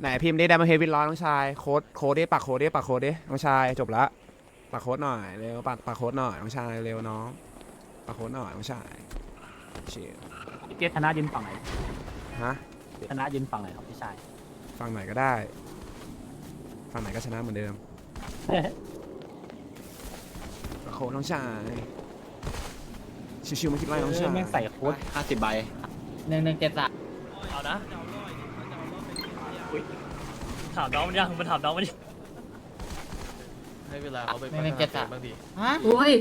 ไหนพิมพ์ได้ไดมอนเฮดวินร้อยน้องชายโค้ดโค้ดดิปักโค้ดดิปักโค้ดดิน้องชายจบละปักโค้ดหน่อยเร็วปักปักโค้ดหน่อยน้องชายเร็วน้องปักโค้ดหน่อยน้องชายเชียเกียรติธนายืนฝั่งไหนฮะธนายืนฝั่งไหนครับพี่ชายฝั่งไหนก็ได้ฝั่งไหนก็ชนะเหมือนเดิมปักโค้ดน้องชายชิวๆไม่คิดไรน้องชายแม่งใส่โค้ดห้าสิบใบหนึ่งหนึ่งเจ็ดสามเอานะ ถามน้องมันยังมันถามน้องมันยังให้เวลาเขาไปหนึ่งหนึ่งเจ็ดสามบางทีโอ้ย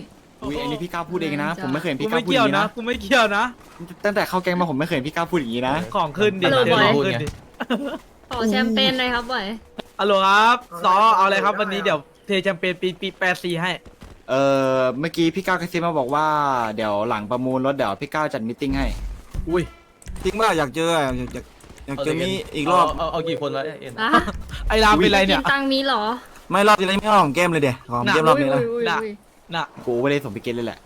อุ้ยอันนี้พี่ก้าวพูดเองนะ ผมไม่เคยเห็นกูพี่ก้าไม่วพูดอเกี่ยวย่างนี้นะนะกูไม่เกี่ยวนะ ตั้งแต่เข้าแก๊งมาผมไม่เคยเห็นพี่ก้าวพูดอย่างนี้นะของขึ้นดิฮัลโหล เดี๋ยวบอยของขึ้นดิขอแชมเปญหน่อยครับบ่อย ฮัลโหลครับซอเอาอะไรครับวันนี้เดี๋ยวเทแชมเปญปีปีแปดสี่ให้ เออเมื่อกี้พี่ก้าวกระซิบมาบอกว่าเดี๋ยวหลังประมูลรถเดี๋ยวพี่ก้าวจัดมิทติ้งให้ อุ้ยจริงป่ะอยากเจออะอยากอยาก อยากเจอมีอีกรอบเาเอากี่คนวะเอ็นอะไอ้รามเป็นไรเนี่ย กินตังค์มีเหรอไม่รอบที่แล้วไม่เอาของแก้มเลยเดี๋ยวของแก้มรอบนี้นะอุ้ยอุ้ยน่ะอุ้ยน่ะ กูไม่ได้ส่งพี่เกตเลยแหละ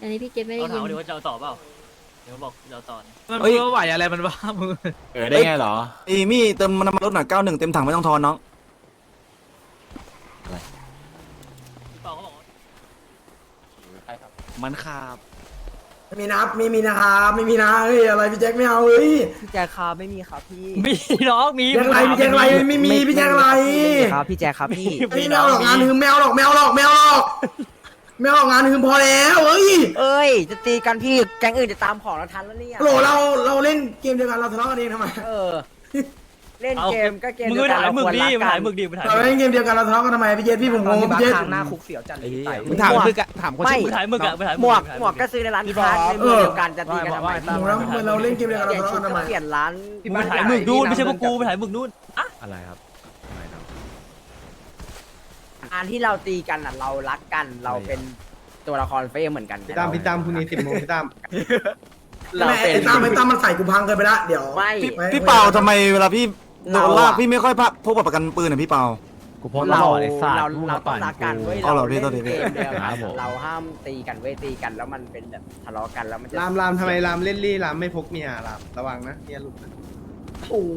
อันนี้พี่เกดไม่ได้เอาถายิมนว่าเดี๋ยวว่าจะเอาต่อเปล่า เดี๋ยวบอกจะเอาต่อเนี่ยมันเอ้ยเพื่อไหวอะไรมันบ้ามึงเออได้ไงเหรอ ไอ้มี่เติมน้ำมันรถหน่อยเก้าหนึ่งเต็มถังไม่ต้องทอนน้องเปล่าเขาบอกว่ามันขาบไม่มีนะครับไม่มีนะครับไม่มีนะเฮ้ยอะไรพี่แจ็คไม่เอาเฮ้ยพี่แจ็คครับไม่มีครับพี่มีน้องมีแจ็คอะไรพี่แจ็คอะไรไม่มีพี่แจ็คอะไรครับพี่แจ็คครับพี่ไอ้ยไม่เอาหรอกงานหืมไม่เอาหรอกไม่เอาหรอกไม่เอาหรอกไม่เอาหรอกงานหืมพอแล้วเฮ้ยเอ้ยจะตีกันพี่แก๊งอื่นจะตามของเราทันแล้วเนี่ยโหลเราเราเล่นเกมเดียวกันเราทะเลาะกันเองทำไมเออ เล่นเกมก็เกมมึงเดียวกัถ่านยเรามึคกวรดีรักมึงกัถ่ายนมึกดีมึงถ่ายเราเล่นเกมเดียวกันเราทะเลาะกันทำไมพี่เจษพี่ผมงงที่พี่บ้าเจษทางหน้าคุกเสียวจัดเลยพี่ไต่มึงถามคือถามคนไม่ชื่อมึงถ่ายมึกอะมึงถ่ายหมวกถ่ายหมวกก็ซื้อในร้านค้าในเมืองเดียวกันจะตีกันทำไมผมแล้วเราเล่นเกมเดียวกันเปเราลี่ยนทะชุดเลาะกันทำไมก็เปลี่ยนร้านมึงถ่ายมึกนู่นไม่ใช่พวกกูไปถ่ายมึกนู่นอะไรครับอันที่เราตีกันอะเรารักกันเราเป็นตัวละครเฟรมเหมือนกันพี่ตามพี่ตามพรุ่งนี้สิบโมงพี่ตามเราไม่เป็นไอ้ตั้มไอ้ตั้มมันใส่กูพังเกินไปละเดี๋ยวไม่พี่พี่เปาทำไมเวลาพี่ โดเรานอะลากพี่ไม่ค่อยพะพกบัตรประกันปืนอะพี่เปา กูพเราเราเราต้องรักกันเว้ยเอาเหรอพี่เล่นโทษทีพี่เกมเดียวกันเราห้ามตีกันเว้ยตีกันแล้วมันเป็นแบบทะเลาะกันแล้วมันจะรามรามทำไมรามเล่นรี่รามไม่พกเมียรามระวังนะเมียหลุดนะโอ้โห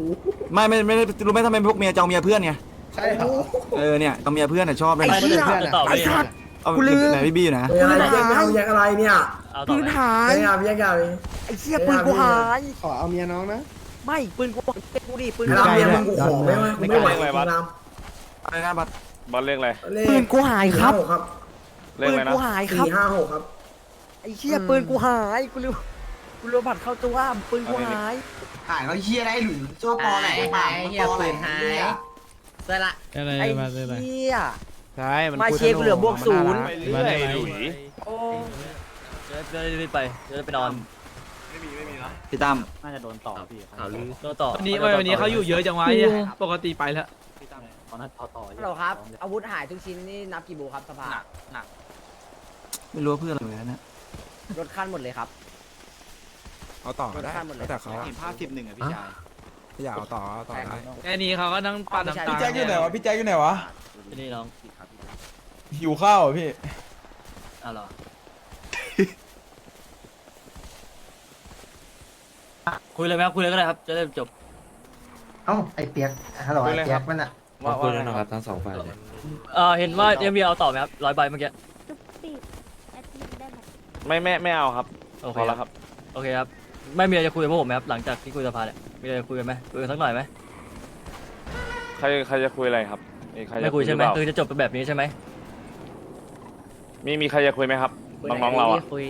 ไม่ไม่ไม่ได้รู้ไหมทำไมพวกเมียจะเอาเมียเพื่อนไงใช่เหรอเออเนี่ยเอาเมียเพื่อนน่ะชอบเลยไปนะจะต่อไปเอาไหนพี่บี้อยู่นะเฮ้ยอะไรพี่แจ็คไม่เอาพี่แจ็คอะไรเนี่ยเอาต่อปืนไปหายไม่เอาพี่แจ็คอะไรไอ้เชี่ยปืนกูหายขอเอาเมียน้องนะ ไม่ปืนกูบอกเป็นกูดิปืนไอ้กูรามหายเมียมึงกูขอไม่ไหวกูไม่ไหวจริงรามอะไรนะบัตรบอลเลขอะไรเลปืขนกูหายครับสี่ห้าหกครับเลขปือะไรนนะกูหายครับสี่ห้าหกครับไอ้เชี่ยปืนกูหายกูรู้กูรู้บัตรเข้าตัวปืนกูหายหายแล้วเฮียได้หรือชั่วปอไหนปากเฮียปืนหายเสร็จละไอ้เชี่ย ใช่มันมาคุยเชียร์กูเหลือบวกศูนย์มัารัเรื่อยหลุย โอ้ จะได้รีบไปจะได้ไปนอน พี่ตั้มน่าจะโดนต่อพี่ก็ต่อวันนี้วันนี้เขาอยู่เยอะจังวะไอ้เหี้ยปกติไปแล้วตอนนั้นต่อต่อฮัลโหลครับ อาวุธหายทุกชิ้นนี่นับกี่บูครับสภาไม่รู้ว่าเพื่อนอะไรนะรถขั้นหมดเลยครับ เอาต่อก็ได้รถข้ามหมดเลยแล้วแต่เขาอะเห็นภาพสิบหนึ่งอะพี่ชายถ้าอยากเอาต่อเอาต่อได้แค่นี้เขาก็นั่งปั่นน้ำตาพี่แจ็คอยู่ไหนวะพี่แจ็คอยู่ไหนวะที่นี่น้องหิวข้าวพี่อ้าวเหรอ คุยเลยไหมครับคุยเลยก็ได้ครับ จะได้จบเอ้าไอ้เปียกฮัลโหลไอ้เปียกมันอะว่าว่านะครับทั้งสองฝ่ายเลยเออเห็นว่ายังมีเอาต่อไหมครับร้อยใบเมื่อกี้จุ๊บปีดแอดมินได้ไหมไม่ไม่ไม่เอาครับโอเคพอคแล้รับวครับ โอเคครับไม่มีอะไรจะคุยกับพวกผมไหมครับหลังจากที่คุยสภาเนี่ยมีอะไรจะคุยกันไหมคุยกันสักหน่อยไหมใครใครจะคุยอะไรครับมีใครจะไม่คุยใช่ไหมรือเปคือล่าจะจบเป็นแบบนี้ใช่ไหมมีมีใครจะคุยไหมครับน้องๆเราอะคุย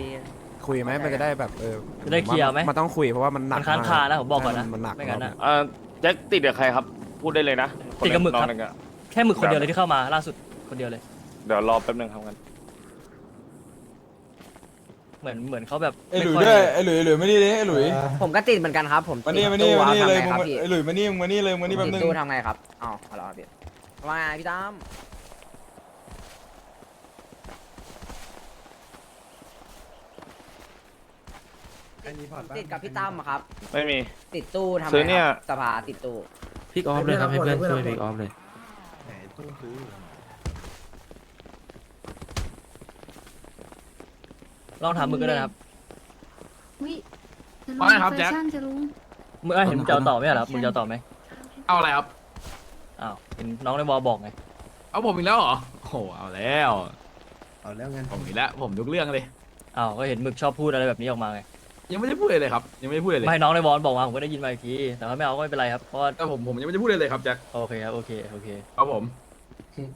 คุยไหมมันจะได้แบบเออจะได้เคลียร์ไหม มันต้องคุยเพราะว่ามันหนักมันค้างคานะผมบอกก่อนนะมันหนักไม่งั้นนะ เอ่อแจ็คติดกับใครครับ พูดได้เลยนะติดกับหมึกครับน้องนึงอะแค่หมึกคนเดียวเลยที่เข้ามาล่าสุดคนเดียวเลย เดี๋ยวรอแป๊บนึงครับกันเหมือนเหมือนเขาแบบไอ้หลุยม่ค่ ด้วยไอ้หลุยไอ้หลุยมานี่ดิไอ้หลุยผมก็ติดเหมือนกันครับ ผมมาตินี่ดมานี่ตู้มานี่ทำเลยไงมึงครับมาพี่ไอ้หลุยมานี่มึงมานี่เลยมึงมานี่แป๊บตินึดงตู้ทำไงครับอ๋อฮัลโหลครับพี่ว่าไงพี่ตั้ม ติดกับพี่ตั้มอะครับ ไม่มี ติดตู้ทำไงซื้อเนี่ย ครับสภาติดตู้ พิกออฟเลยครับให้เพื่อนช่วยพิกออฟเลยลองถามมึงก็ได้นะครับอุ้ยจะว่าไงครับแจ็คแฟชั่นจะรู้มึงเอ้ยเห็นมึงจะเอาต่อไหมอะครับมึงจะเอาต่อไหมเอาอะไรครับ อ้าวเห็นน้องในวอลบอกไงเอาผมอีกแล้วเหรอ โอ้โหเอาแล้ว เอาแล้วงั้นผมอีกแล้ว ผมทุกเรื่องเลย อ้าวก็เห็นหมึกชอบพูดอะไรแบบนี้ออกมาไง ยังไม่ได้พูดเลยเลยครับยังไม่ได้พูดเลยเลยไม่น้องในวอลบอกมาผมก็ได้ยินมาอีกทีแต่ว่าไม่เอาก็ไม่เป็นไรครับเพราะว่าแต่ผมผมยังไม่ได้พูดเลยเลยครับแจ็คโอเคครับโอเคโอเคเอาผม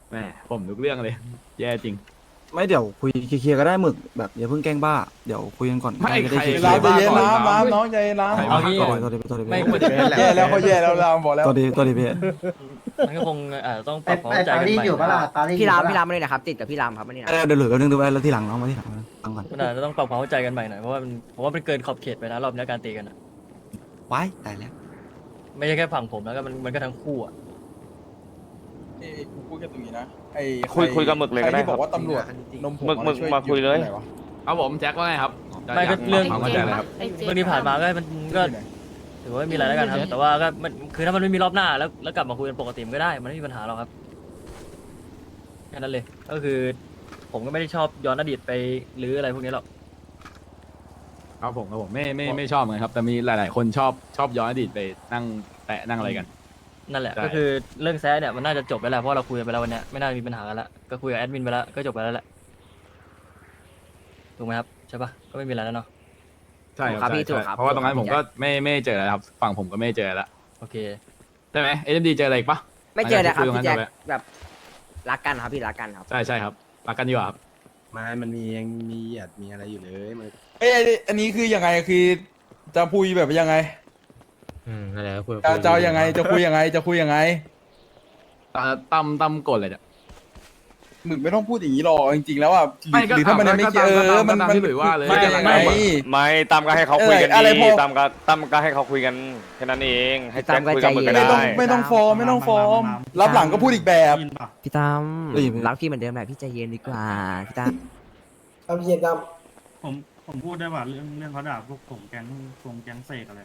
แหมผมทุกเรื่องเลย แย่จริง ไม่เดี๋ยวคุยเคลียร์ๆก็ได้หมึกแบบอย่าเพิ่งแกล้งบ้าเดี๋ยวคุยกันก่อนไม่จะด้ใครเคลียร์ใครๆบ้าตัวก่อนน้ำน้องใจน้ำใคร เอาบ้างี้ก่อนตัวดีตัวดีไม่แย่แล้วเขาแย่แล้วเราบอกแล้วตัวดีตัวดีพี่มันก็คงเอ่อต้องปรับความเข้าใจกันใหม่พี่รามพี่รามมาเลยนะครับ ติดกับพี่รามครับมานี่นะเออเดี๋ยวเหลือแป๊บนึงดูไว้แล้วทีหลังน้องมาทีหลังฟังก่อนมันอาจจะต้องปรับความเข้าใจกันใหม่หน่อยเพราะว่ามันผมว่ามันเกินขอบเขตไปนะรอบนี้การตีกันอะว้ายตายแล้วไม่ใช่แค่ฝั่งผมแล้วก็มันมันก็ทั้งคู่อะ เอ้ยกูพูดแค่ตรงนี้นะไอ้คุยคุยกับหมึกเลยก็ได้ใครที่ครับบอกว่าตำรวจนมผหมึกหมึกช่วมาคุยเลยดหน่อวะเอาผมแจ็คว่าไงครับไม่ก็เรื่องความเข้าใจเลยครับไอ้เจเรื่องที่ผ่านมาก็มันก็ถือว่าไม่มีอะไรแล้วกันครับ แต่ว่าก็มันคือถ้ามันไม่มีรอบหน้าแล้วแล้วกลับมาคุยกันปกติมันก็ได้ มันไม่มีปัญหาหรอกครับแค่นั้นเลย ก็คือ ผมก็ไม่ได้ชอบย้อนอดีตไปหรืออะไรพวกนี้หรอก ครับผมครับผมไม่ไม่ไม่ชอบเหมือนกันครับ แต่มีหลาย ๆ คนชอบชอบย้อนอดีตไปนั่งแตะนั่งอะไรกัน นั่นแหละ ใช่ ก็คือเรื่องแซะเนี่ยมันน่าจะจบไปแล้วเพราะเราคุยกันไปแล้ววันเนี้ยไม่น่ามีปัญหากันละก็คุยกับแอดมินไปแล้วก็จบไปแล้วแหละถูกไหมครับใช่ปะก็ไม่มีอะไรแล้วเนาะใช่ครับครับพี่ใช่ถูกใช่ครับ เพราะว่าตรงนั้นผมก็ไม่ไม่เจอแล้วครับฝั่งผมก็ไม่เจอแล้วโอเค ใช่ไหมเอ็มดีเจออะไรอีกปะไม่เจอเลยครับคุยกันพี่แจ็คจบแล้วแบบรักกันครับพี่รักกันครับ ใช่ใช่ครับรักกันดีกว่าครับมามันมียังมีหยาดมีอะไรอยู่เลยมัน เอ้ยอันนี้คือยังไงคือจะคุยแบบยังไง อืมนั่นแหละคุยจะจะเอายังไงจะคุยยังไงจะคุยยังไงอ่าตั้มตั้มกดเลยเนี่ยมึงไม่ต้องพูดอย่างนี้หรอกจริงๆแล้วอะหรือไม่ก็หรือถ้ามันยังไม่ก็เกี่ยวตามเอก็อตามมันก็ตามมันที่หลุยว่าเลยคุกันยังไง ไม่ตามก็ให้เขาคุยกันเอออะไรดีพอตามก็ตามก็ให้เขาคุยกันแค่นั้นเอง ให้แจ็คตามก็คุยกับหมึกก็ใจเย็น ไม่ต้องได้ไม่ต้องฟอร์มไม่ต้องฟอร์มรับหลังก็พูดอีกแบบ พี่ตั้มเอ้ยพี่รักพี่เหมือนเดิมแหละพี่ใจเย็นดีกว่าพี่ตั้มทำเย็นดผมผมพูดได้ว่าเรื่องเรื่องเขาด่าพวกผมแก๊งพวกแก๊งเสกอะไร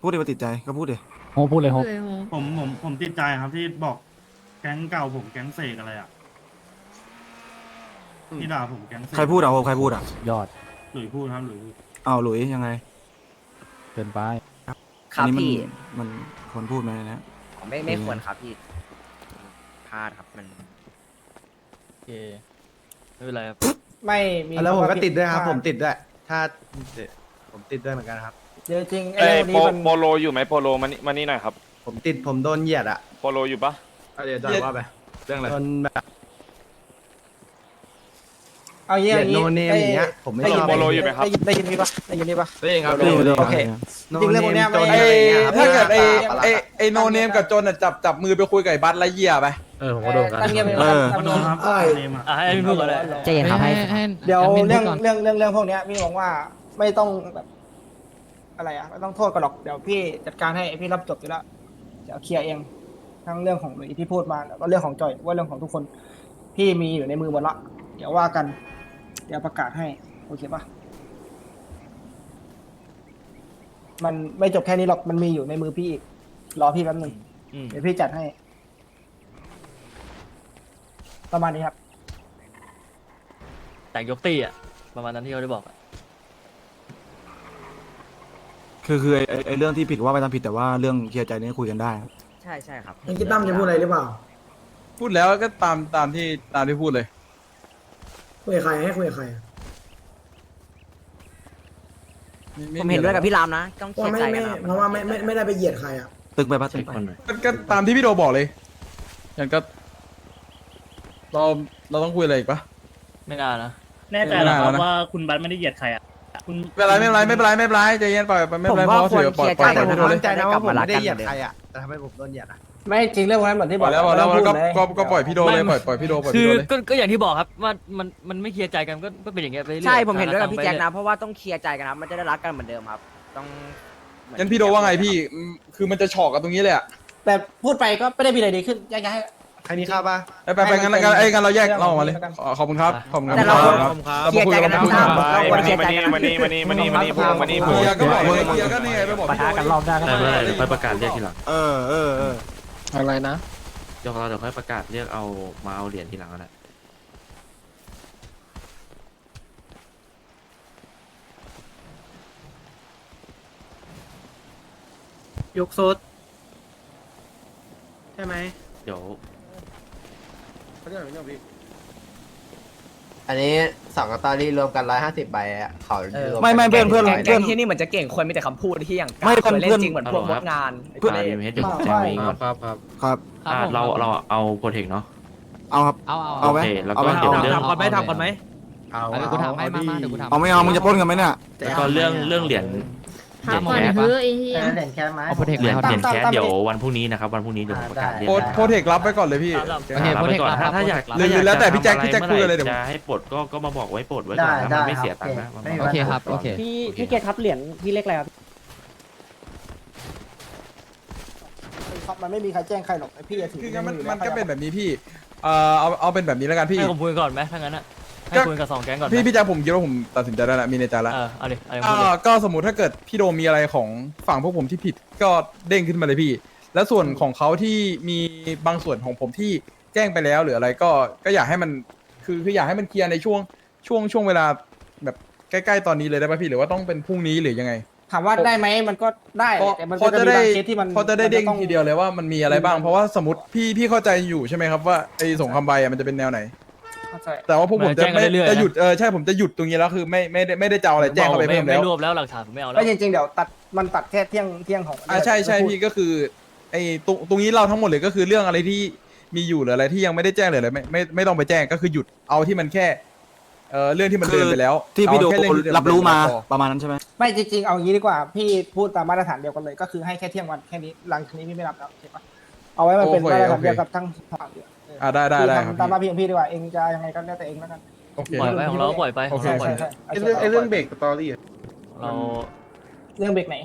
พูดดิว่าติดใจก็พูดดิโฮพูดเลยโฮเลยโหผมผมผมติดใจครับที่บอกแก๊งเก่าผมแก๊งเสกอะไรอะที่ด่าผมแก๊งเสกใครพูดอะโอ้ใครพูดอะยอดหลุยพูดครับหลุยพูดอ้าวหลุยยังไงเกินไปครับอันนี้มันพี่มันคนพูดไหมนะ ไม่ไม่ควรครับพี่พลาดครับมัน โอเคไม่เป็นไรครับ ไม่มีำแล้วผมก็ติดด้วยครับ ผมติดด้วย ถ้าผมติดด้วยเหมือนกันครับ จริงจริงเอ้ยโปโปโลอยู่ไหมโปโลมานี่มานี่หน่อยครับผมติดผมโดนเหยียดอะโปโลอยู่ปะเอาเดี๋ยวจะว่าไปเรื่องอะไร โดนแบบเอาเหงี้ยียเอาดโนงี้เนมอย่างเงี้ยผมไม่ชอบโปโลอยู่ไหมครับได้ยินพี่ปะได้ยินพี่ปะได้เองครับได้อยู่ได้โอเคโนเนมโจนไอ้อะไรเงี้ยครับถ้าเกิดไอ้ปลาร้าไอ้ไอ้โนเนมกับโจนอะจับจับมือไปคุยกับไอ้บัตไลเยียไป เออผมก็โดนกันเออก็โดนครับเนมอะอะให้แอดมินพูดก่อนเลย ใจเย็นครับให้ เดี๋ยวเรื่องเรื่องเรื่องเรื่องพวกเนี้ยพี่มองว่าไม่ต้องแบบ อะไรอะไม่ต้องโทษกันหรอกเดี๋ยวพี่จัดการให้พี่รับจบอยู่แล้วเดี๋ยวเคลียร์เองทั้งเรื่องของหลุยที่พูดมาแล้วก็เรื่องของจอยว่าเรื่องของทุกคน พี่มีอยู่ในมือหมดละเดี๋ยวว่ากัน เดี๋ยวประกาศให้โอเคปะมันไม่จบแค่นี้หรอกมันมีอยู่ในมือพี่อีกรอพี่แป๊บหนึงอืมเดี๋ยวพี่จัดให้ ประมาณนี้ครับ แตกยกตีอะ ประมาณนั้นที่เขาได้บอกอะ คือคือไอ้ไอ้ไอ้เรื่องที่ผิดว่าไปตามผิดแต่ว่าเรื่องเคลียร์ใจนี่คุยกันได้ครับใช่ใช่ครับนี่คิดตั้มจะพูดอะไรหรือเปล่าพูดแล้วก็ตามตามที่ตามที่พูดเลย คุยกับใครให้คุยกับใครผมเห็นด้วยกับพี่รามนะ ต้องเคเพลียราะร์ไม่ใจกัไม่นครับเพราะว่าไม่ไม่ไม่ได้ไปเหยียดใครอะตึกไปปะตึกไปก็ก็ตามที่พี่โดบอกเลยอย่างก็ เราเราต้องคุยอะไรอีกปะ ไม่น่านะ แน่ใจเหรอครับว่าคุณบัตไม่ได้เหยียดใครอะ คุณไม่เป็นไรไม่เป็นไรไม่เป็นไรไม่เป็นไรใจเย็นปล่อยไปไม่เป็นไรผมว่าเพราะเสือปล่อยปล่อยปล่อยควรพี่โดเลยเคลียร์ใจกันมั่นใจนะว่าผมไม่ได้เหยียดใครอะแต่ทำไมผมโดนเหยียดอะไม่จริงเรื่องพวกนั้นเหมือนที่ปบล่ออกยแล้วปล่อยแล้วไม่ก็ต้งพูดเลยก็ก็ปล่อยพี่โดเลยปล่อยปล่อยพี่โดปล่อยคืพี่อโดเลยก็ก็อย่างที่บอกครับว่ามันมันไม่เคลียร์ใจกันก็ก็เป็นอย่างเงี้ยไปเรื่อยใช่ผมเห็นด้วยกับพี่ไปแจ็คเรื่อยนะเพราะว่าต้องเคลียร์ใจกันครับมันจะได้รักกันเหมือนเดิมครับ ต้องเหมืองั้นพี่โดว่าไงพี่อืมคือมันจะฉอกกันตรงนี้เลยอะ แต่พูดไปก็ไม่ได้มีอะไรดีขึ้นแยกย้าย ใครมีข้าวป่ะไปไปไปงั้นงั้นไอ้ยงั้นเราแยกเราออกมาเลยขอขอบคุณครับขอบคุณคแต่เรารับ เคลียร์ใจกันนะพี่ตั้มเราควรเคลียร์มาใจนี่กันมานี่มานี่มานี่มานี่พูดมานี่พูดเฮียก็บอกเลยเฮียก็นี่ไงไปบอกพี่โดกันรอบหน้าก็ได้ค่อยประกาศเรียกทีหลังเออเออเอออะไรนะ เดี๋ยวเราเดี๋ยวค่อยประกาศเรียกเอามาเอาเหรียญทีหลังก็ได้พยกโซดใช่ไหมเดี๋ยว อันนี้สองกตอรี่รวมกันร้อยห้าสิบใบอะเขารวไม่ไม่เพื่อนเพื่อน แก๊งเพื่อนที่นี่เหมือนจะเก่งคนมีแต่คำพูดที่อย่างไม่เพื่อนเพื่อนจริงเหมือนพวกมดงานเพื่อนเดี๋ยวผมแจ้งไว้ก่อนครับครับครับ อ่าเราเราเอาโปรเทคเนาะเอาครับ เอาเอาเอาไหมโอเคแล้วเอาก็ไหมเดี๋ยวเรื่องทำก่อนไหมทำก่อนไหมเอาเดี๋ยวกูถามให้มามาเดี๋ยวกูถามเอาไม่เอามึงจะปล้นกันไหมเนี่ย แล้วก็เรื่องเรื่องเหรียญ เหรียญก่อนแคสเฮ้ยไอ้เหี้ย เหรียญแค่ไหม เอาโปรเทคเหรียญเขาเหรียญทำแคสเดี๋ยววันพรุ่งนี้นะครับวันพรุ่งนี้เดี๋ยวผมประกาศเรียกโพสโพสเทครับไปก่อนเลยพี่ตามโอเค รับไปก่อนโปรเทคถ้าถ้าอยากรับหรือหรือแล้วแต่พี่แจ็คพี่แจ็คคุยกันเลยเดี๋ยวจะให้ปลดก็ก็มาบอกไว้ปลดไว้ก่อนนะมันไม่เสียตังค์นะโอเคครับ โอเค พี่พี่เกตครับเหรียญพี่เล็กอะไรครับ ครับมันไม่มีใครแจ้งใครหรอกไอพี่อะถือคืองั้นมันอยู่มันแล้วก็เป็นแบบนี้พี่เอ่อเอาเอาเป็นแบบนี้แล้วกันพี่ ให้ผมคุยก่อนไหมถ้างั้นอะ ให้ก็คุยกับสองแก๊งก่อนไหมพี่พี่แจ็คผมคิดว่าผมตัดสินใจได้แล้วมีในใจแล้วเออเอาดิเอาดิเอ่อก็สมมติถ้าเกิดพี่โดมมีอะไรของฝั่งพวกผมที่ผิดก็เด้งขึ้นมาเลยพี่ แล้วส่วนของเขาที่มีบางส่วนของผมที่แจ้งไปแล้วหรืออะไรก็ก็อยากให้มันคือคืออยากให้มันเคลียร์ในช่วงช่วงช่วงเวลาแบบใกล้ๆตอนนี้เลยได้ป่ะพี่หรือว่าต้องเป็นพรุ่งนี้หรือยังไง ถามว่าได้ไหมมันก็ได้เพราะแต่มันเพก็ราะจะจะมีได้บางเคสที่มันเพราะจะได้เด้งมันต้องทีเดียวเลยว่ามันมีอะไรบ้าง เพราะว่าสมมติพี่พี่เข้าใจอยู่ใช่ไหมครับว่าไอ้สงครามใบอะมันจะเป็นแนวไหน เข้าใจ แต่ว่าพวกผมจะแจ้งกันไม่เรื่อยๆจะนะหยุดเออใช่ผมจะหยุดตรงนี้แล้วคือไม่ไม่ได้ไม่ได้จะเอาอะไรแจ้งเข้าไปไม่เพิ่มแล้วไม่รวบแล้วหลักฐานผมไม่เอาแล้แล้ววจริงๆเดี๋ยวตัดมันตัดแค่เที่ยงเที่ยงของอ่าใช่ใช่พี่ก็คือไอ้ตรงตรงนี้เราทั้งหมดเลยก็คือเรื่องอะไรที่มีอยู่หรืออะไรที่ยังไม่ได้แจ้งเลยอะไรไม่ไม่ไม่ต้องไปแจ้งก็คือหยุดเอาที่มันแค่เออเรื่องที่มันเดินไปแล้วที่พี่โดเอาแค่เองที่เดินรับรู้มาพอ ประมาณนั้นใช่ไหม ไม่จริงๆเอางี้ดีกว่าพี่พูดตามมาตรฐานเดียวกันเลยก็คือให้แค่เที่ยงวันแค่นี้หลังจากนี้พี่ไม่รับแล้วโอเคปะเอาไว้มันเป็นมาตรฐานเดียวกับทั้งสามเดือนเอออ่าได้ได้ได้ครับพี่ ทำตามหน้าที่ของพี่ดีกว่าเองจะยังไงก็แล้วแต่เองแล้วกัน โอเคปล่อยไปของเราก็ปล่อยไปโอเคของเราปล่ใช่อยใช่ใช่ไอเรื่องไอเรื่องเบรกสตอรี่เราเรื่องเบรกไหน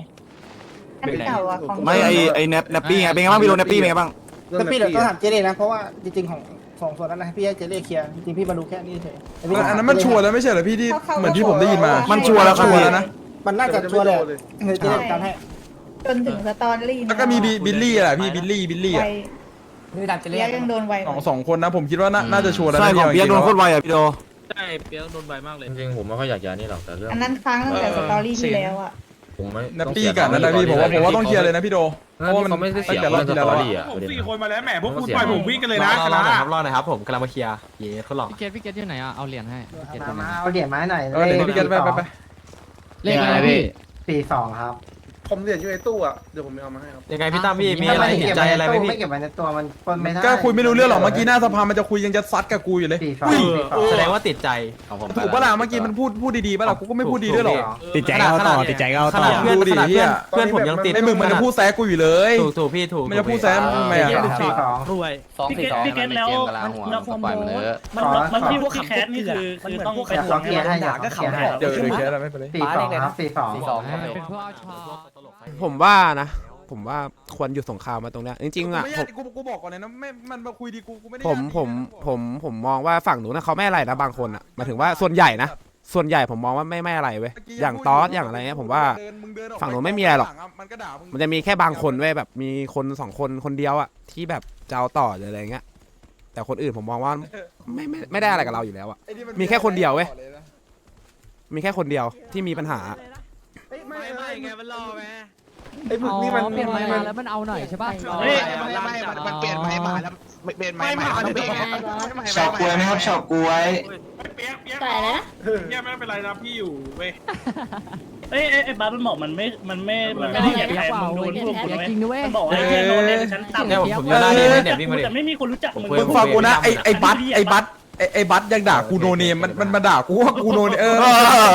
อันเก่าอะของไม่ไอไอแนปแนปปี้ไงเป็นไงบ้างพี่โดนแนปปี้เป็นไงบ้างแล้วพี่เดี๋ยวต้องถามเจเล่นะเพราะว่าจริงๆของสองส่วนนั้นนะพี่ให้เจเล่เคลียร์จริงๆพี่มาดูแค่นี้เฉยแต่พี่อันนั้นมันชัวร์แล้วไม่ใช่เหรอพี่ที่เหมือนที่ผมได้ยินมา มันชัวร์แล้วครับชัวร์พี่แล้วนะ มันน่าจะชัวร์เลยเดี๋ยวเจเล่จัดการให้จนถึงสตอรี่แล้วก็มีบิบิลลี่แหละพี่บิลลี่บิลลี่อะ พี่ถามเจเล่เปียกยังโดนไวสองสองคนนะผมคิดว่าน่าน่าจะชัวร์แล้วใช่นะของเปียกโดนโคตรไวไวอะพี่โดใช่เปียกโดนใบมากเลยจริงๆผมไม่ค่อยอยากจะนี่หรอกแต่เรื่องอันนั้นค้างตั้งแต่สตอรี่ที่แล้วอะผมไม่นับปี้กันนั่นนะพี่ผมว่าผมว่าต้องเคลียร์เลยนะพี่โด เพราะว่ามันเขาไม่ได้เสียตั้งแต่รอบที่แล้ว เรื่อะองสตอรี่อะผมประเด็นสี่อะคนมาแล้วแหมพวกคุณปล่อยผมวิ่งกันเลยนะรอหน่อยครับรอหน่อยครับผมกำลังมาเคลียร์เย้เขาหลอกพี่เกตพี่เกตอยู่ไหนอะ เอาเหรียญให้พี่เกตอยู่ไหนเอาเหรียญไม้หน่อยเออเดี๋ยวพี่แกไปไปไปเลขอะไรพี่สี่สองครับ ผมเหรียญอยู่ในตู้อะเดี๋ยวผมไปเอามาให้ครับ ยังไงพี่ตั้มพี่มีอะไรติดใจอะไรไหมพี่ไม่เก็บไว้ในตัวมันปนไม่ได้ก็คุยไม่รู้เรื่องหรอกเมื่อกี้หน้าสภามันจะคุยยังจะซัดกับกูอยู่เลย สี่สองอุ้ยแสดงว่าติดใจเอาผมถูกปะล่ะเมื่อกี้มันพูดพูดดีๆปะล่ะกูก็ไม่พูดดีด้วยหรอกติดใจก็ต่อติดใจก็ต่อดูดิเฮียเพื่อนผมยังติดไอ้มึงมันจะพูดแซะกูอยู่เลย ถูกถูกพี่ถูก มันจะพูดแซะมึงทำไมอะ สี่สอง รวย สองสี่สองพี่เกตแล้วมันคอมโบมันมันพี่พวกแคสนี่คือคือต้องไปทวงเคลียร์ให้อยากก็เคลียร์ให้เดี๋ยวเดี๋ยวแค่แล้วไม่เป็นไร สี่สองครับสี่สองเป็นพวกเอาชอผมว่านะ ผมว่าควรหยุดสงครามมาตรงเนี้ยจริงๆอะผมกูกูบอกก่อนเลยนะไม่มันมาคุยดีกูกูไม่ได้ผมผมผมผมมองว่าฝั่งหนูนะเขาไม่อะไรนะบางคนอะหมายถึงว่าส่วนใหญ่นะส่วนใหญ่ผมมองว่าไม่ไม่อะไรเว้ยอย่างตอสอย่างอะไรเงี้ยผมว่าฝั่งหนูไม่มีอะไรหรอก มันก็ด่ามึงมันจะมีแค่บางคนเว้ยแบบมีคนสองคนคนเดียวอะที่แบบจะเอาต่อหรืออะไรเงี้ยแต่คนอื่นผมมองว่าไม่ไม่ไม่ได้อะไรกับเราอยู่แล้วอะมีแค่คนเดียวเว้ยมีแค่คนเดียวที่มีปัญหา ไม่ไม่ไม่ไม่ไม่ไงมันรอไหม ไอ้ผึกนี่มันเปลี่ยนไม้มัมานแล้วมันเอาหน่อยใช่ป่ะไม่ไม่ไม่มันมันเปลี่ยนไม้มาแล้วไม่เปลี่ยนไม้มาแล้วเปลี่ยนไงชอบกล้วยไหมครับชอบกล้วยเปียกเปียกแต่นะเนี่ยไม่เป็นไรนะพี่อยู่เว้ยเอ้ยไอ้บัสมันบอกมันไม่ มันไม่ มันไม่ได้เหยียบใครมึงโดนพวกกูอย่าไหมจริงนะเว้ยมันบอกว่าไอ้เหี้ยโดนเล่นชั้นต่ำเนี่ยผมจะได้นี่เดี๋ยววิ่งมาดิแต่ไม่มีคนรู้จักมึงมึงฟังกูนะไอไอบัตไอบัตไอไอบัตยังด่ากูโนเนมมันมันมาด่ากูว่ากูโนเนมเออ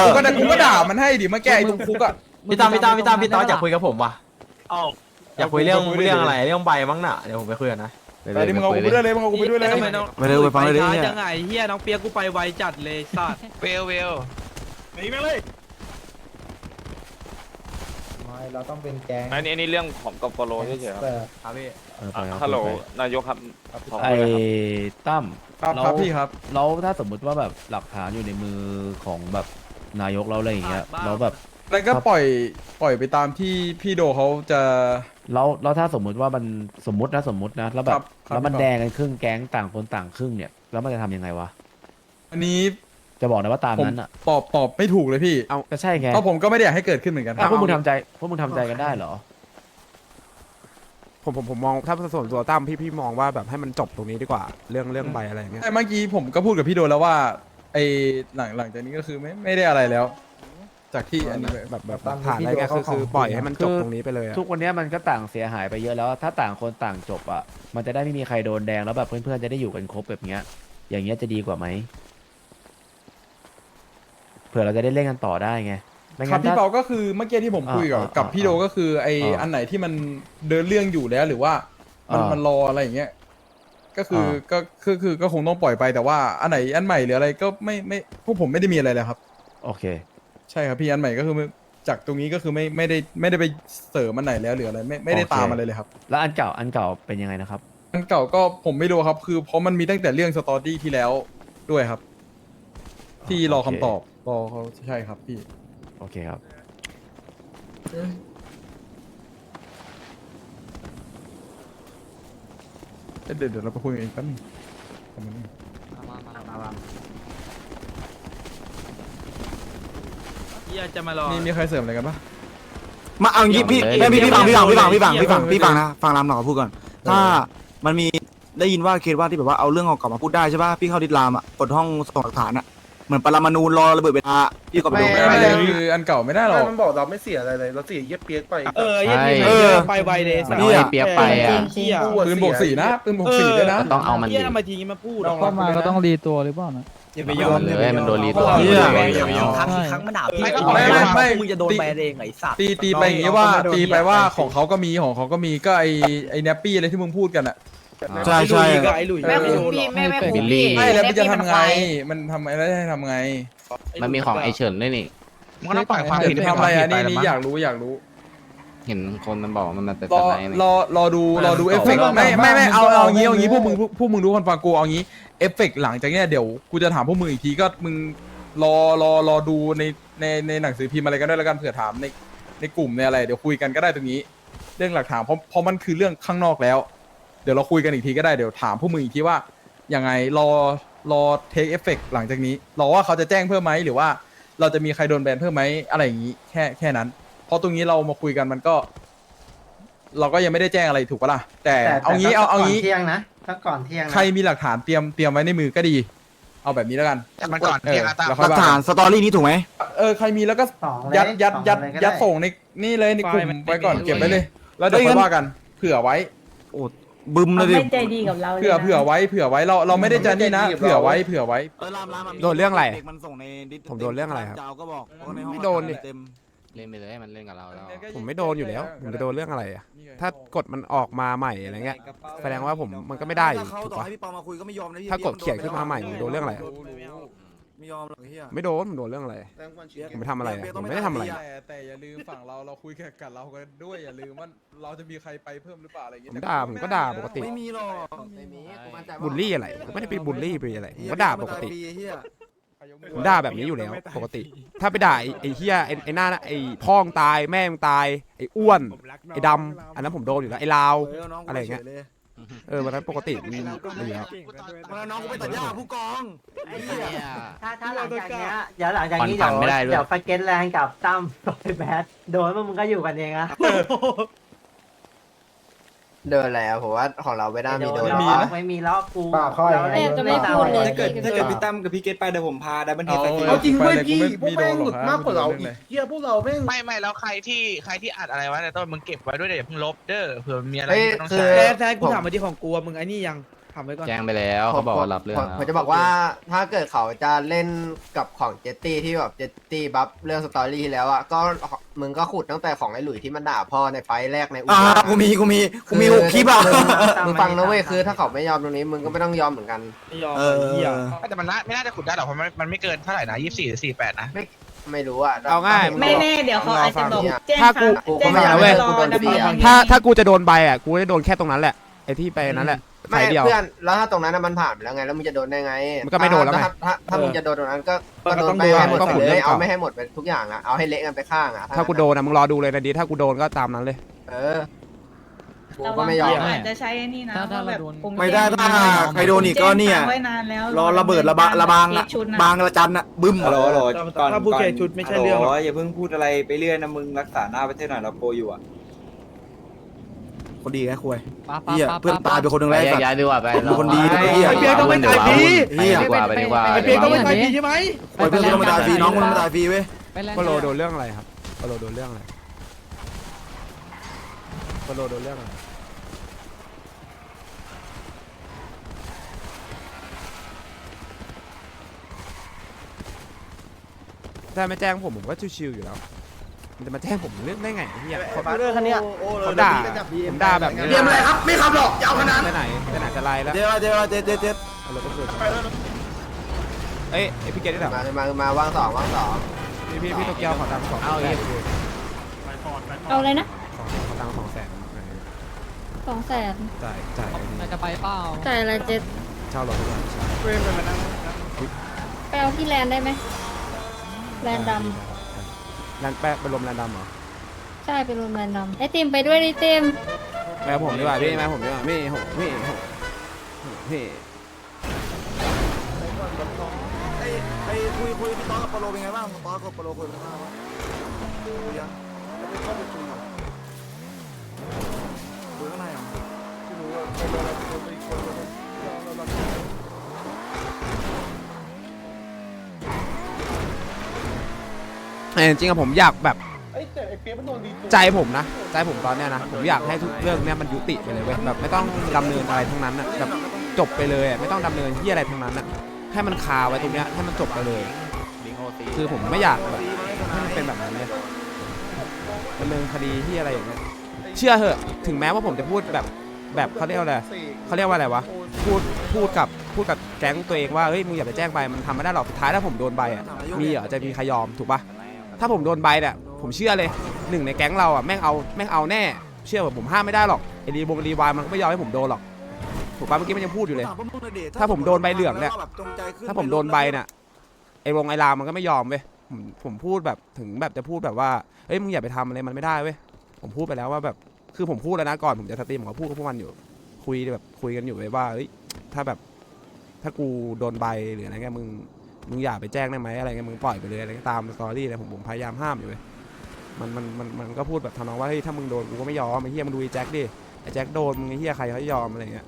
กูก็กูก็ด่ามันให้ดิมาแก้ไอตรงคุกอะ พี่ตั้มพี่ตั้มพี่ตั้มพี่ต๊อดอยากคุยกับผมว่ะเอาอยากคุยเรื่องเรื่องอะไรเรื่องใบมั้งน่ะเดี๋ยวผมไปคุยกันนะไปดิมึงเอากูไปด้วยเลยมึงเอากูไปด้วยเลยไปเลยไปฟังเลยดิเนี่ยจังไงเฮียน้องเปียกกูไปไวจัดเลยสัตว์หนีไปเลยเราต้องเป็นแก๊งอันนี้อันนี้เรื่องของกปโลเฉยๆครับครับพี่ฮัลโหลนายกครับขอไอ้คุยหน่อยครับตั้มครับครับพี่ครับแล้วถ้าสมมุติว่าแบบหลักฐานอยู่ในมือของแบบนายกเราอะไรอย่างเงี้ยแล้วแบบ แล้วก็ปล่อยปล่อยไปตามที่พี่โดเขาจะ แล้วแล้วถ้าสมมุติว่ามันสมมตินะสมมตินะแล้วแบครับบครับ แล้วมันพี่แดงกันครึ่งแก๊งต่างคนต่างครึ่งเนี่ย แล้วมันจะทำยังไงวะอันนี้จะบอกนะว่าตามผมนั้นอะตอบตอบไม่ถูกเลยพี่ก็ใช่ไงเพราะผมก็ไม่ได้อยากให้เกิดขึ้นเหมือนกันอะพวกมึงทำใจพวกมึงทำใจกันได้เหรอ ผมผมผมมองถ้าส่วนตัวตั้มพี่พี่มองว่าแบบให้มันจบตรงนี้ดีกว่าเรื่องเรื่องใบอะไรอย่างเงี้ย แต่เมื่อกี้ผมก็พูดกับพี่โดแล้วว่าไอ้หลังหลังจากนี้ก็คือไม่ไม่ได้อะไรแล้ว จากที่อันนี้แบบแบบแบบผ่านอะไรเงี้ยคือคือปล่อยให้มันจบตรงนี้ไปเลยอะ ทุกวันเนี้ยมันก็ต่างเสียหายไปเยอะแล้ว ถ้าต่างคนต่างจบอะ มันจะได้ไม่มีใครโดนแดงแล้วแบบเพื่อนๆจะได้อยู่กันครบแบบเนี้ย อย่างเงี้ยจะดีกว่าไหมเผื่อเราจะได้เล่นกันต่อได้ไงไม่ครังั้บนพี่ถ้า เปาก็คือเมื่อกี้ที่ผมคุยกับอ่ากับอ่าพี่โดก็คือไอ้อ่าอันไหนที่มันเดินเรื่องอยู่แล้วหรือว่ามันอ่ามัมันรออะไรอย่างเงี้ยก็คืออา ก็คือคือก็คงต้องปล่อยไปแต่ว่าอันไหนอันใหม่หรืออะไรก็ไม่ไม่พวกผมไม่ได้มีอะไรเลยครับ โอเค ใช่ครับพี่อันใหม่ก็คือไม่จากตรงนี้ก็คือไม่ไม่ได้ไม่ได้ไปเสริมอันไหนแล้วหรืออะไรไม่ไม่ได้โอเค ตามอะไรเลยครับแล้วอันเก่าอันเก่าเป็นยังไงนะครับอันเก่าก็ผมไม่รู้ครับ คือเพราะมันมีตั้งแต่เรื่องสตอรี่ที่แล้วด้วยครับ ที่รอคำตอบรอเขาใช่ครับพี่ โอเคครับ เดี๋ยวเดี๋ยวเราไปคุยกันเองแป๊บนึงขอบคุณ เฮียจะมารอ นี่มีใครเสริมอะไรกันปะ มาเอางี้พี่เลยไม่พี่พี่ฟังพี่ฟังพี่ฟังพี่ฟังพี่ฟังเออพี่ฟังนะฟังรามหน่อยพูดก่อน ถ้ามันมีได้ยินว่าเคสว่าที่แบบว่าเอาเรื่องเก่าๆมาพูดได้ใช่ป่ะพี่เข้าดิสลามอะกดห้องส่งหลักฐานอะเหมือนปรมาณูรอระเบิดเวลาพี่ก็ไปดูไม่ไม่ได้คืออันเก่าไม่ได้หรอก มันบอกเราไม่เสียอะไรเลย เราเสียเย็บเปียกไป เออยี่ใช่ปีเออไปไวเลยมันเอาไอ้เปียกไปอะเฮียปืนบวกสี่นะปืนบวกสี่ด้วยนะ ต้องเอามันเฮียดิทำไมทีนี้มาพูดเข้ามาก็ต้องรีตัวหรือเปล่านะ อย่าไปยยออมมเลยมันโดนรีตัวเหี้ยอย่าไปยอมครั้งครั้งมันด่าพี่ไม่ไม่ไม่มึงจะโดนแบนเองไอ้สัตว์ตีตีไปอย่างงี้ว่าตีไปว่าของเขาก็มีของเขาก็มีก็ไอไอแนปปี้อะไรที่มึงพูดกันอะใช่ใช่กับไอ้หลุยแม่ไม่คุโดณนหรพี่อกแม่แม่คุณบิลลี่พี่ไม่แล้วมันจะทำไงควายมันทำอะไรได้ทำไง มันมีของไอเฉินด้วยนี่มันก็ต้องปล่อยความผิดเดี๋ยวให้ทำอะไรอะความผินี่ดไปนี่แล้วมั้งอยากรู้อยากรู้ เห็นคนมันบอกมันเป็นรอรอรอดูรอดูเอฟเฟกต์ไม่ไม่ไม่เอาเอางี้เอางี้พวกมึงพวกมึงรู้คนฟังกูเอางี้เอฟเฟกต์หลังจากเนี้ยเดี๋ยวกูจะถามพวกมึงอีกทีก็มึงรอรอรอดูในในในหนังสือพิมพ์อะไรกันด้วยแล้วกันเผื่อถามในในกลุ่มในอะไรเดี๋ยวคุยกันก็ได้ตรงนี้ เรื่องหลักฐานเพราะเพราะมันคือเรื่องข้างนอกแล้ว เดี๋ยวเราคุยกันอีกทีก็ได้เดี๋ยวถามพวกมึงอีกทีว่ายังไงรอรอเทคเอฟเฟกต์หลังจากนี้รอว่าเขาจะแจ้งเพิ่มไหมหรือว่า เราจะมีใครโดนแบนเพิ่มไหมอะไรอย่างนี้ แค่แค่นั้น เพราะตรงนี้เรามาคุยกันมันก็ เราก็ยังไม่ได้แจ้งอะไรถูกปะล่ะแต่เอางี้เอาเอางี้ เที่ยงนะถ้าก่อนเที่ยงใครมีหลักฐานเตรียมเตรียมไว้ในมือก็ดี เอาแบบนี้แล้วกันมันก่อนเออเที่ยงอะตาม แล้วหค่อลัยกว่าฐานกันสตอรี่นี้ถูกไหม เออใครมีแล้วก็ยัดยัดยัดยัดส่งในนี่เลยในกลุ่มไว้ก่อนเก็บไว้เลย แล้วเดี๋ยวค่อยว่ากันเผื่อไว้โอ้บึมเลยดิไม่ใจดีกับเราเลยเผื่อนะ เผื่อไว้เผื่อไว้เราเราไม่ได้จะนี่นะเผื่อไว้เผื่อไว้เออรามรามอะโดนเรื่องอะไรด็กมันส่งในดิสผมโดนเรื่องอะไรครับเจ้าก็บอกว่าในห้องไม่โดนดิ เต็มเล่นไปเลยมันเล่นกับเราแล้ว ผมไม่โดนอยู่แล้ว ผมจะโดนเรื่องอะไรอะถ้ากฎมันออกมาใหม่อะไรเงี้ย แสดงว่าผมมันก็ไม่ได้อยู่ถ้าเขาถูกต่อปะให้พี่ปอมาคุยก็ไม่ยอมนะพี่ถ้ากดเขียนขึ้นมาใหม่ผมโดนเรื่องอะไรอะไม่ยอมหรอกไอ้เฮียไม่โดนผมโดนเรื่องอะไร ผมไปทำอะไรอะผมไม่ได้ทำอะไร แต่แต่อย่าลืมฝั่งเราเราคุยกับกับเรากันด้วยอย่าลืมว่าเราจะมีใครไปเพิ่มหรือเปล่าอะไรอย่างผเงี้มด่าผมก็ด่าปกติ ไม่มีหรอกบูลลี่อะไรผมก็ไม่ได้ไปบูลลี่ไปอะไร ผมก็ด่าปกติไอ้เฮีย ผมด่าแบบนี้อยู่แล้วปกติ ถ้าไปด่าไอ้ไอ้เฮียไอ้ไอ้หน้าน่ะไอ้พ่องตายแม่งตาย ไอ้อ้วน ไอ้ดำอันนั้นผมโดนอยู่แล้วไอ้ลาวเออน้องกูอะไรอย่างเงี้ยฉลเออวันนั้นปกติมันอยู่แล้ว มันเอาน้องกูไปตัดหญ้าผู้กองไอ้เหี้ยถ้าถ้าหลังจากเนี้ยเดี๋ยวหลังจากนี้ผ่เดี๋อนยวๆไม่ได้ด้วยเดี๋ยวไฟเก็ตแรงกับตั้มต่อยแบดโดนมึงก็อยู่กันเองอะ เดินแล้วผมว่าของเราไม่ได้มีโดน ไม่มีนะ ไม่มีแล้วกูป่าค่อยเราเล่นจะไม่พูดเลย ถ้าเกิดถ้าเกิดพี่ตั้มกับพี่เกตไปเดี๋ยวผมพาได้บันเทเอาไปเอาจริงเว้ยพี่พวกแม่งหลุดมากกว่าเราอีกเฮียพวกเราแม่งไม่ไม่แล้วใครที่ใครที่อัดอะไรไว้ในต้นมึงเก็บไว้ด้วยเดี๋ยวอย่าเพิ่งลบเด้อเผื่อมีอะไรเฮ้ยที่มันต้องคืใช้อแต่แต่กูถามมาที่ของกูอะมึงไอ้นี่ยัง ทำไว้ก่อน แจ้งไปแล้วเขาบอกว่ารับเรื่องผมแล้วผมจะบอกว่าถ้าเกิดเขาจะเล่นกับของเจตตี้ที่แบบเจตตี้บัฟเรื่องสตอรี่ที่แล้วอะก็มึงก็ขุดตั้งแต่ของไอ้หลุยที่มันด่าพ่อในไฟล์แรกในอ่าบ้านกูมีกูมีกูมีหกคลิปอะมึงฟังนะเว้ยคือถ้าเขาไม่ยอมตรงนี้มึงก็ไม่ต้องยอมเหมือนกัน ไม่ยอมเออ ไอ้เหี้ยแต่มันน่าไม่น่าจะขุดได้หรอกเพราะมันมันไม่เกินเท่าไหร่นะยี่สิบสี่หรือสี่แปดนะ ไม่รู้อะเอาง่าย ไม่แน่เดี๋ยวเขาอาจจะบอกแจ้งถ้ากูค่ะแจ้งกูก็ไม่อยากค่ะให้รอกูโดนดำเนินเสียคดีถ้าถ้ากูจะโดนใบอะ กูจะโดนแค่ตรงนั้นแหละ ไอ้ที่ไปนั้นแหละ ไม่สายเดียว เพื่อนแล้วถ้าตรงนั้นน่ะมันผ่านไปแล้วไงแล้วมึงจะโดนได้ไงมันก็ไม่โดนแล้วไงถ้าถ้าถ้ามึงจะโดนตรงนั้นก็ก็โดนไปก็ให้หมดต้องไปขุดเลเรื่ยองเอาเก่า ไม่ให้หมดไปทุกอย่างอะเอาให้เละกันไปข้างอะถ้ากูโดนอะมึงรอดูเลยนะดีถ้ากูโดนก็ตามนั้นเลย เออกูระก็วังไม่ยอมเขาอาจจะใช้ไอ้นี่นะถ้าถ้าว่าแบบเราโดนผมไม่ได้แจ้งถ้าใครโดนอีกก็เนี่ย แจ้งไว้นานแล้วรอระเบิดระบะระบางอะชุดนะบางระจันอะบึ้มอะถ้าพูดแค่ชุดไม่ใช่เรื่องหรอกอย่าเพิ่งพูดอะไรไปเรื่อยนะมึงรักษาหน้าประเทศหน่อยเราโปรอยู่อะ คนดีแค่คุยเฮียเพื่อนตายไปคนหนึ่งแล้วไอ้สัตว์ ย้ายดีกว่าไปผมเป็นคนดีนะไอ้เหี้ยไอ้เปียกต้องไม่ตายฟรีเฮียดีกว่าไปดีกว่าไอ้เปียกต้องไม่ตายฟรีใช่ไหมปล่อยเพื่อนกูต้องมาตายฟรีน้องกูต้องมาตายฟรีเว้ยโปโลโดนเรื่องอะไรครับโปโลโดนเรื่องอะไรโปโลโดนเรื่องอะไรถ้าไม่แจ้งผมผมก็ชิวๆอยู่แล้ว มันจะมาแจ้งผมเรื่องได้ไงไอ้เฮียเขามาด้วยคันเนี้ยเขาด่าผมด่าแบบนี้เรียมอะไรครับ ไม่ขับหรอกยาวขนาดไปไหนไปไหนจะไล่แล้วเจ๊เจ๊เจ๊เจ๊เจ๊เอารถไปคืนเอ้ยไอ้พี่เกดได้หรอมามามาว่างสองว่างสองพี่พี่พี่โตเกียวขอตังค์สองเอาแสอีนกไปฟอร์ดไปฟอร์ดเอาเลยนะขอขอตังค์สองแสนสองแสนจ่ายจ่ายจะไปเปล่าจ่ายอะไรเจ็ดเช่ารถทุกวันใช่ไปเอาที่แลนด์ได้ไหมแลนด์ด แลนแปะไปลมแลนดำเหรอำใช่ไปรวมแลนด์ดำไอ้ติมไปด้วยดิติมแม่ผมดีกว่าพี่แม่ผมดีกว่าพี่ผมพี่ผมพี่ไอ้ไอ้คุยคุยพี่ต๊อกกับโปโลเป็นไงบ้างต๊อกกับโปโลคุยเป็นไงบ้างวะคุยยังไม่เข้าไปคุยหน่อยคุยข้างในเหรอ แต่จริงๆอะผมอยากแบบใจผมนะ ใจผมตอนเนี้ยนะ ผมอยากให้ทุกเรื่องเนี้ยมันยุติไปเลยเว้ยแบบไม่ต้องดำเนินอะไรทั้งนั้นอะแบบจบไปเลยอะไม่ต้องดำเนินที่อะไรทั้งนั้นอะให้มันคาไว้ตรงเนี้ยให้มันจบไปเลย คือผมไม่อยากแบบให้มันเป็นแบบนั้นเลยดำเนินคดีที่อะไรอย่างเงี้ยเชื่อเหอะถึงแม้ว่าผมจะพูดแบบแบบเขาเรียกว่าอะไรเขาเรียกว่าอะไรวะพูดพูดกับพูดกับแก๊งตัวเองว่าเฮ้ยมึงอย่าไปแจ้งใบมันทำไม่ได้หรอกสุดท้ายถ้าผมโดนใบอะมีเหรอจะมีใครยอมถูกปะ ถ้าผมโดนใบเนี่ยผมเชื่อเลยหนึ่งในแก๊งเราอะแม่งเอาแม่งเอาแน่ เชื่อผมผมห้ามไม่ได้หรอกไอรีบงรีวายมันก็ไม่ยอมให้ผมโดนหรอกถูกปะเมื่อกี้มันยังพูดอยู่เลย ถ้าผมโดนใบเหลืองเนี่ยถ้าผมโดนใบเนี่ยไอ้วงไอ้รามมันก็ไม่ยอมเว้ยผมผมพูดแบบถึงแบบจะพูดแบบว่าเอ้ยมึงอย่าไปทำอะไรมันไม่ได้เว้ยผมพูดไปแล้วว่าแบบคือผมพูดแล้วนะก่อนผมจะสตรีมผมก็พูดกับพวกมันอยู่ คุยแบบคุยกันอยู่เลยว่าเอ้ยถ้าแบบถ้ากูโดนใบหรืออะไรเงี้ยมึง มึงอย่าไปแจ้งได้ไหมอะไรเงี้ยมึงปล่อยไปเลยอะไรเงี้ยตามสตอรี่เลยผมผมพยายามห้ามอยู่เลยมันมันมันมันก็พูดแบบทำนองว่าเฮ้ยถ้ามึงโดนกูก็ไม่ยอมไอ้เฮียมึงดูไอ้แจ็คดิไอ้แจ็คโดนมึงไอ้เฮียใครเขายอมอะไรเงี้ย